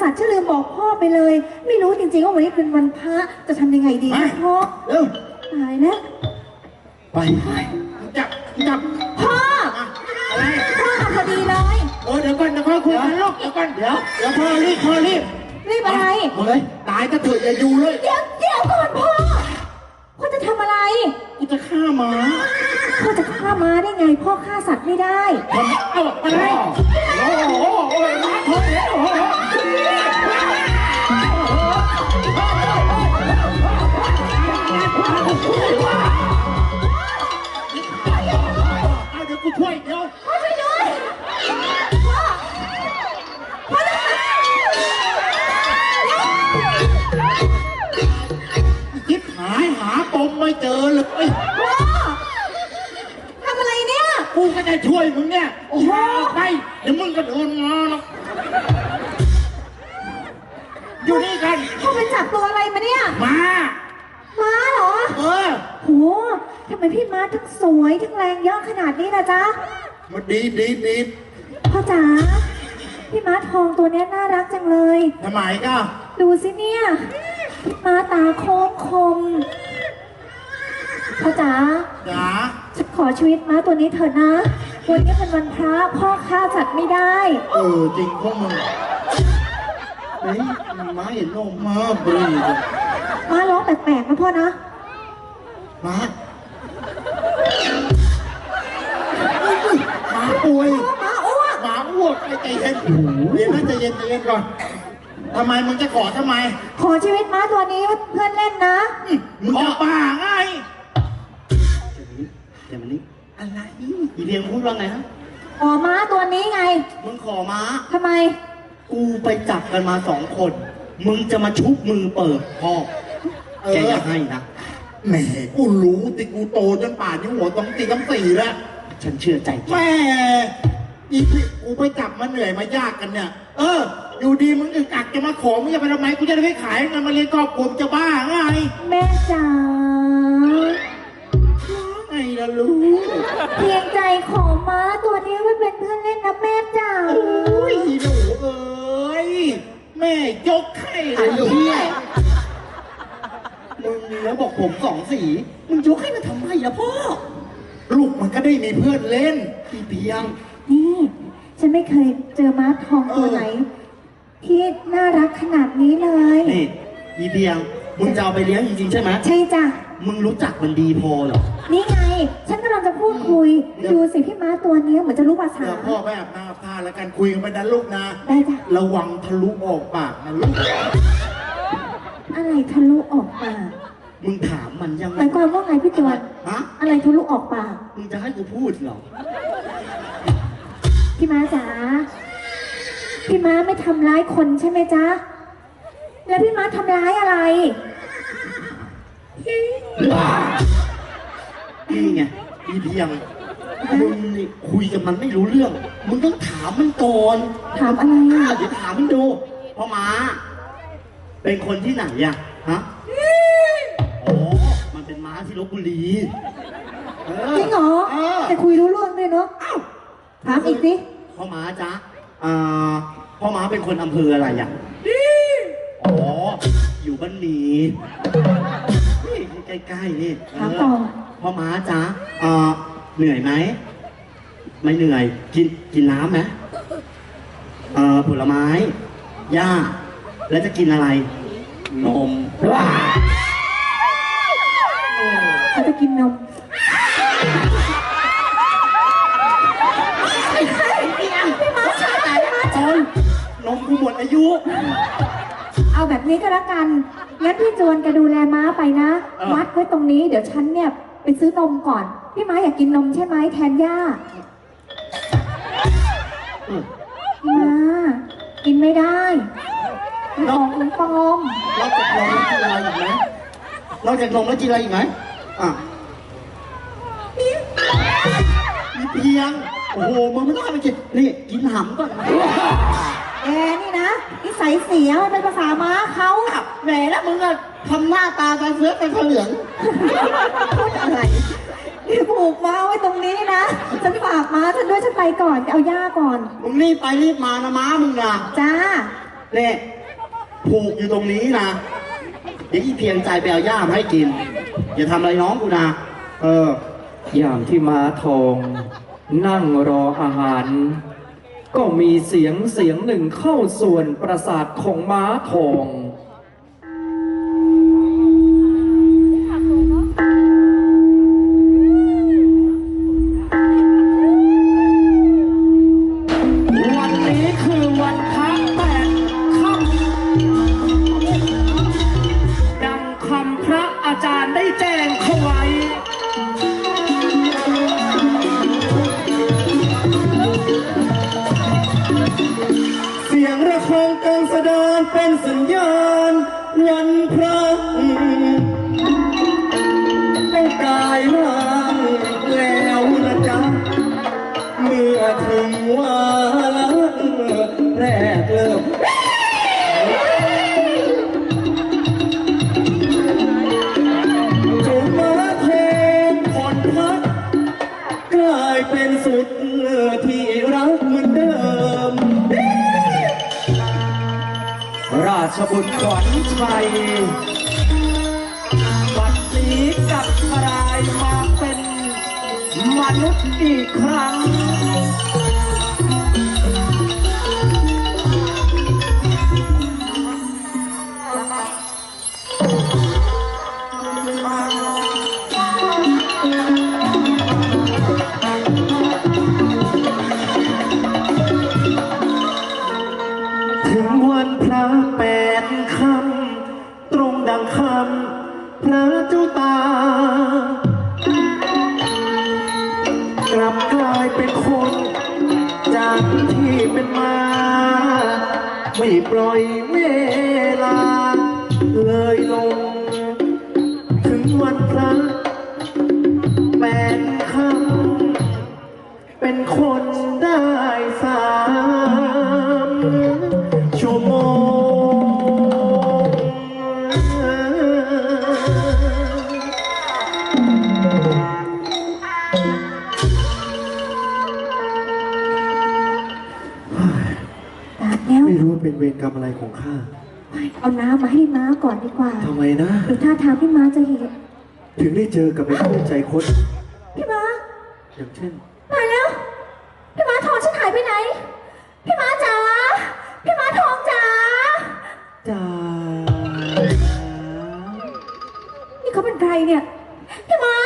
สัตว์ฉันลืมบอกพ่อไปเลย ไม่รู้จริงๆว่าวันนี้เป็นวันพระจะทำยังไงดีนะพ่อเร็วตายแล้ว ไปจับจับพ่ออะไรพ่อมาพอดีเลยโอ้เดี๋ยวก่อนเดี๋ยวค่อยคุยกันลูกเดี๋ยวก่อนเดี๋ยวเดี๋ยวพ่อรีบพ่อรีบรีบอะไรมาเลยตายก็เถอะอย่าอยู่เลยเดี๋ยวเดี๋ยวก่อนพ่อพ่อจะทำอะไรกูจะฆ่าหมาพ่อจะฆ่าม้าได้ไง พ่อฆ่าสัตว์ไม่ได้ทำเอ้าอะไรโอ้โหโอ้ยมาเถอะโอ้โห เอาเดี๋ยวกูช่วยเดี๋ยวพ่อช่วยด้วยพ่อพ่อจะคิดหายหาปมไม่เจอเลย พ่อทำอะไรเนี่ย กูก็จะช่วยมึงเนี่ยโอ้โหไปเดี๋ยวมึงก็โดนงอหรอกอยู่นี่กัน พ่อไปจับตัวอะไรมาเนี่ย มา เหรอเออ โหทำไมพี่ม้าทั้งสวยทั้งแรงเยอะขนาดนี้นะจ๊ะมาดีดดีดดีดพ่อจ๋า พี่ม้าทองตัวเนี้ยน่ารักจังเลย ทำไมก็ดูสิเนี่ย พี่ม้าตาโค้งคม พ่อจ๋า จ๋าฉันขอชีวิตม้าตัวนี้เถอะนะ วันนี้เป็นวันพระพ่อฆ่าสัตว์ไม่ได้ เออจริงพวกมึงเฮ้ยมาเห็นนมมาบรีด ม้าร้องแปลกๆนะพ่อนะ มาหมาป่วยม้าอ้วกหมาอ้วกใจเย็นเดี๋ยวนะใจเย็นใจเย็นก่อนทำไมมึงจะขอทำไม ขอชีวิตม้าตัวนี้เพื่อนเล่นนะมึงจะบ้าไงเดี๋ยวมันนี้อะไรอีเพียงพูดว่าไงฮะขอม้าตัวนี้ไง มึงขอม้าทำไม กูไปจับกันมาสองคน มึงจะมาชุบมือเปิดพ่อเออแกอย่าให้นะ แหมกูรู้ติกูโตจนป่านนี้หัวต้องตีต้องสี่แล้ว ฉันเชื่อใจแกแม่อีพี่กูไปจับมาเหนื่อยมายากกันเนี่ย เออ อยู่ดีมึงอึกอักจะมาขอมึงจะไปทำไมกูจะได้ไปขายเงินมาเรียนกอบผมจะบ้าไงแม่จ๋าไงล่ะลูกเพียงใจขอม้าตัวนี้ไว้เป็นเพื่อนเล่นนะแม่จ๋าโอ้ยหนูเอ้ยแม่ยกให้ไอ้ลูก เหี้ยมึงแล้วบอกผมสองสี มึงยกให้มันทำไมล่ะพ่อ ลูกมันก็ได้มีเพื่อนเล่นอีเพียง นี่ ฉันไม่เคยเจอม้าทองตัวไหน ที่น่ารักขนาดนี้เลย นี่อีเพียง มึงจะเอาไปเลี้ยงจริงๆใช่ไหม ใช่จ้ะ มึงรู้จักมันดีพอเหรอ นี่ไง ฉันกำลังจะพูดคุย ดูสิพี่ม้าตัวนี้เหมือนจะรู้ภาษา เดี๋ยวพ่อไปอาบน้ำอาบท่าแล้วกันคุยกันไปนะลูกนะ ได้จ้ะ ระวังทะลุออกปากนะลูก อะไรทะลุออกปาก มึงถามมันยังหไงมายความว่าไงพี่จวนฮะอะไรทะลุออกปาก มึงจะให้กูพูดเหรอ พี่ม้าจ๋า พี่ม้าไม่ทำร้ายคนใช่ไหมจ๊ะ แล้วพี่ม้าทำร้ายอะไร นี่ไงอีเพียงมึงนี่คุยกับมันไม่รู้เรื่อง มึงต้องถามมันก่อน ถามอะไรอะ เดี๋ยวถามมันดูพ่อม้าเป็นคนที่ไหนอะฮะอ๋อ ม้าที่ลบบุรีเออจริงเหรอเออแต่คุยรู้เรื่องด้วยเนาะถามอีกสิพ่อม้าจ๊ะอ่าพ่อม้าเป็นคนอำเภออะไรอะอ๋อ อยู่บ้านหมีนี่ใกล้ๆนี่เถามต่อพ่อม้าจ๊ะอ่าเหนื่อยไหม ไม่เหนื่อย กินกินน้ำไหมเอ่อผลไม้หญ้าแล้วจะกินอะไร นม เขาจะกินนมโอ้ยนมกูหมดอายุ เอาแบบนี้ก็แล้วกัน งั้นพี่จวนแกดูแลม้าไปนะ เออมัดไว้ตรงนี้ เดี๋ยวฉันเนี่ยไปซื้อนมก่อน พี่ม้าอยากกินนมใช่ไหมแทนย่าพี่ม้ากินไม่ได้มันของปลอม นอกจากนมแล้วกินอะไรอีกไหมนอกจากนมแล้วกินอะไรอีกไหมอะ เพียง โอ้โห มึงไม่ต้องให้มันกินนี่ กินหำก่อนแกนี่นะนิสัยเสียมันเป็นภาษาม้าเขาแหมแล้วมึงอะทำหน้าตาตาเสือเป็นเหลืองพูดอะไรผูกม้าไว้ตรงนี้นะ ฉันฝากม้าฉันด้วยฉันไปก่อนไปเอาย่าก่อน มึงรีบไปรีบมานะม้ามึงนะจ้าเนี่ยผูกอยู่ตรงนี้นะ เดี๋ยวอีเพียงใจไปเอาย่ามให้กิน อย่าทำอะไรน้องกูนะ เออยามที่ม้าทอง นั่งรออาหาร ก็มีเสียงเสียงหนึ่งเข้าส่วนประสาทของม้าทอง ถึงวาระแรกเริ่มจุมาเทนผ่อนพักกลายเป็นสุดที่รักเหมือนเดิม ราชบุตรขวัญชัย นุษย์อีกครั้ง ปล่อย กรรมอะไรของข้าเอาน้ำมาให้ม้าก่อนดีกว่าทำไมนะ ดูท่าทางพี่ม้าจะเห็นถึงได้เจอกับไอ้ผู้ใจคดพี่ม้าอย่างเช่นตายแล้ว พี่ม้าทองฉันหายไปไหน พี่ม้าจ๋า พี่ม้าทองจ๋า จ้านี่เขาเป็นใครเนี่ย พี่ม้า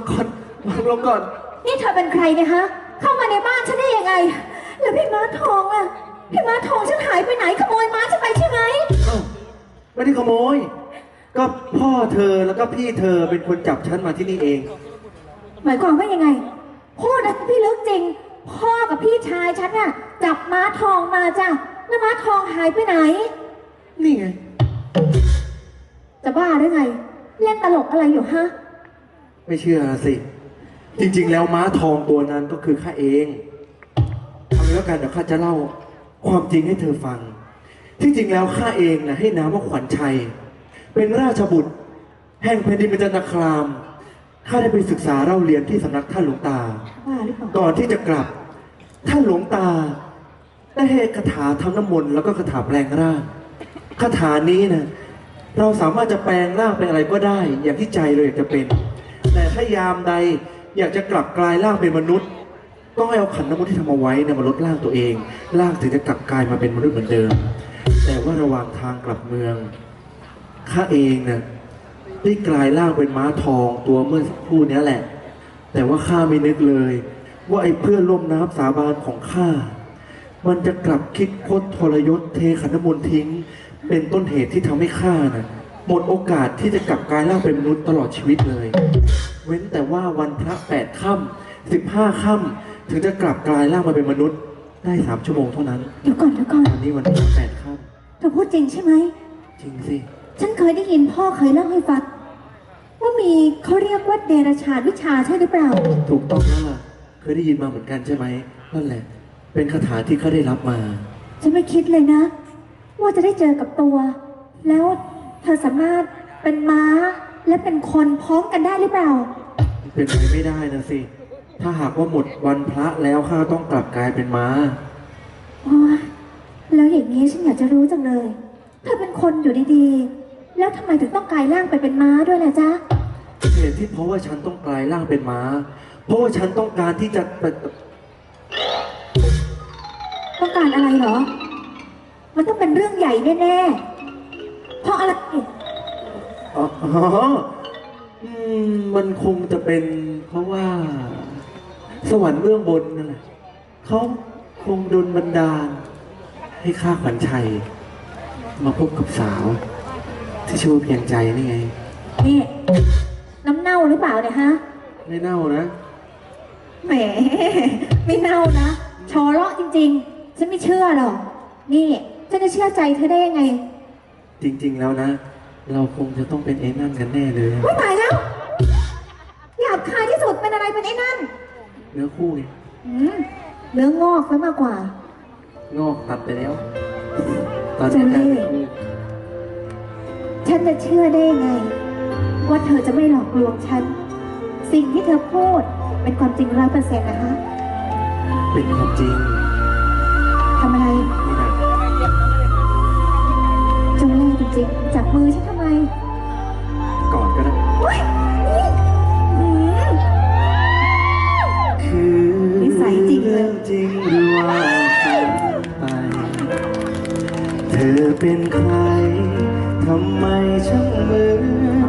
งก่อนวางลงก่อน นี่เธอเป็นใครเนี่ยฮะ เข้ามาในบ้านฉันได้ยังไง แล้วพี่ม้าทองอะพี่ม้าทองฉันหายไปไหนขโมยม้าฉันไปใช่ไหมอ้าวไม่ได้ขโมย ก็พ่อเธอแล้วก็พี่เธอเป็นคนจับฉันมาที่นี่เอง หมายความว่ายังไงพูดนะพี่ลึกจริง พ่อกับพี่ชายฉันน่ะจับม้าทองมาจ้ะแล้วม้าทองหายไปไหน นี่ไง จะบ้าหรือไง เล่นตลกอะไรอยู่ฮะ ไม่เชื่อสิ จริง ๆ แล้วม้าทองตัวนั้นก็คือข้าเองทำแล้วกันเดี๋ยวข้าจะเล่าความจริงให้เธอฟัง ที่จริงแล้วข้าเองนะให้นามว่าขวัญชัย เป็นราชบุตร แห่งแผ่นดินเบญจนครามข้าได้ไปศึกษาเล่าเรียนที่สำนักท่านหลวงตาบ้าหรือเปล่าก่อนที่จะกลับ ท่านหลวงตา ได้ให้คาถาทำน้ำมนต์แล้วก็คาถาแปลงร่างคาถานี้นะเราสามารถจะแปลงร่างเป็นอะไรก็ได้ อย่างที่ใจเราอยากจะเป็น แต่ถ้ายามใดอยากจะกลับกลายร่างเป็นมนุษย์ก็ให้เอาขันน้ำมนต์ที่ทำเอาไว้เนี่ยมาลดร่างตัวเองร่างถึงจะกลับกลายมาเป็นมนุษย์เหมือนเดิม แต่ว่าระหว่างทางกลับเมืองข้าเองน่ะได้กลายร่างเป็นม้าทองตัวเมื่อสักครู่เนี้ยแหละ แต่ว่าข้าไม่นึกเลย ว่าไอ้เพื่อนร่วมน้ำสาบานของข้ามันจะกลับคิดคดทรยศเทขันน้ำมนต์ทิ้ง เป็นต้นเหตุที่ทำให้ข้าน่ะ หมดโอกาสที่จะกลับกลายร่างเป็นมนุษย์ตลอดชีวิตเลย เว้นแต่ว่าวันพระแปดค่ำสิบห้าค่ำถึงจะกลับกลายร่างมาเป็นมนุษย์ ได้สามชั่วโมงเท่านั้นเดี๋ยวก่อนเดี๋ยวก่อนวันนี้วันพระแปดค่เธอพูดจริงใช่ไหมำจริงสิฉันเคยได้ยินพ่อเคยเล่าให้ฟังว่ามีเขาเรียกว่าเดรัจฉานวิชาใช่หรือเปล่า ถูกต้องแล้วล่ะเคยได้ยินมาเหมือนกันใช่ไหมนั่นแหละ เป็นคาถาที่เขาได้รับมา ฉันไม่คิดเลยนะ ว่าจะได้เจอกับตัว แล้ว เธอสามารถเป็นม้าและเป็นคนพร้อมกันได้หรือเปล่า เป็นไปไม่ได้นะสิ ถ้าหากว่าหมดวันพระแล้วข้าต้องกลับกลายเป็นม้า โอ้ยแล้วอย่างนี้ฉันอยากจะรู้จังเลย เธอเป็นคนอยู่ดีๆ แล้วทำไมถึงต้องกลายร่างไปเป็นม้าด้วยล่ะจ๊ะ เหตุที่เพราะว่าฉันต้องกลายร่างเป็นม้า เพราะว่าฉันต้องการที่จะไปต้องการอะไรเหรอ มันต้องเป็นเรื่องใหญ่แน่ๆเพ ราะอะไร อ๋ออืมมันคงจะเป็นเพราะว่า สวรรค์เบื้องบนนั่นแหละเขาคงดลบันดาล ให้ข้าขวัญชัย มาพบกับสาว ที่ชื่อว่าเพียงใจนี่ไง นี่ น้ำเน่าหรือเปล่าเนี่ยฮะ ไม่เน่านะแหม ไม่เน่านะชอเลาะจริง ๆ ฉันไม่เชื่อหรอก นี่ ฉันจะเชื่อใจเธอได้ยังไง จริง ๆ แล้วนะ เราคงจะต้องเป็นเอ็นั่นกันแน่เลย ไม่ตายแล้วหยาบคายที่สุดเป็นอะไรเป็นไอ้นั่นเนื้อคู่ไงอืมเนื้องอกซะมากกว่า งอกตัดไปแล้ว ตอนนี้กลายเป็นคู่ฉันจะเชื่อได้ยังไง ว่าเธอจะไม่หลอกลวงฉัน สิ่งที่เธอพูดเป็นความจริงร้อยเปอร์เซ็นต์นะคะ เป็นความจริง ทำอะไร จ้าเล่ห์จริงๆจับมือฉันทำไมกอดก็ได้โอ๊ยนี่อืมคือนิสัยจริงเลยเรื่องจริงหรือว่าฝันไป เธอเป็นใคร ทำไมช่างเหมือนใน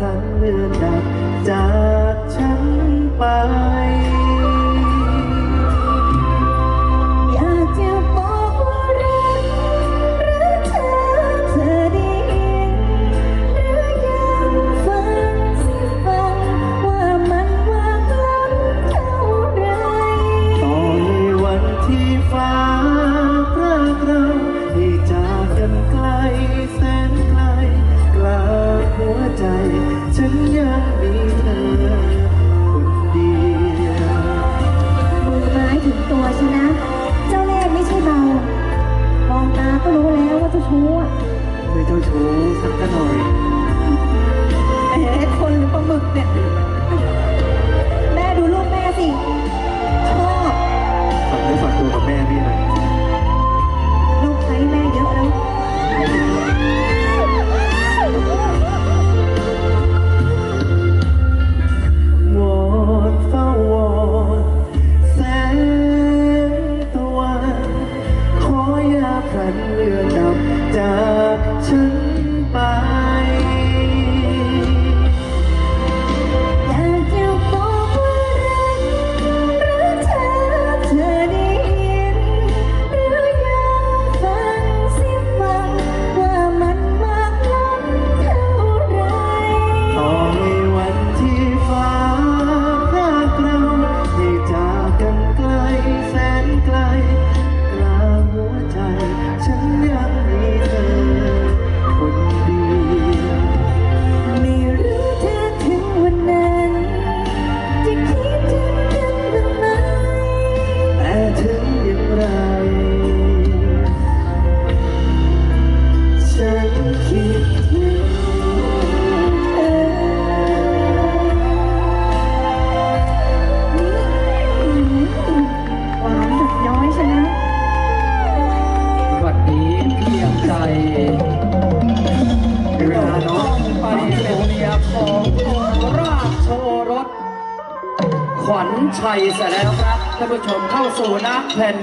อย่าพลันเลือนดับจากฉันไป ใจฉันยังมีเธอคนเดียวมือไม้ถึงตัวฉันนะ เจ้าเล่ห์ไม่ใช่เบามองตาก็รู้แล้วว่าเจ้าชู้อะไม่เจ้าชู้สักหน่อยแหมคนหรือปลาหมึกเนี่ย แม่ดูลูกแม่สิ ชอบ ฝากเนื้อฝากตัวกับแม่พี่หน่อ แผ่น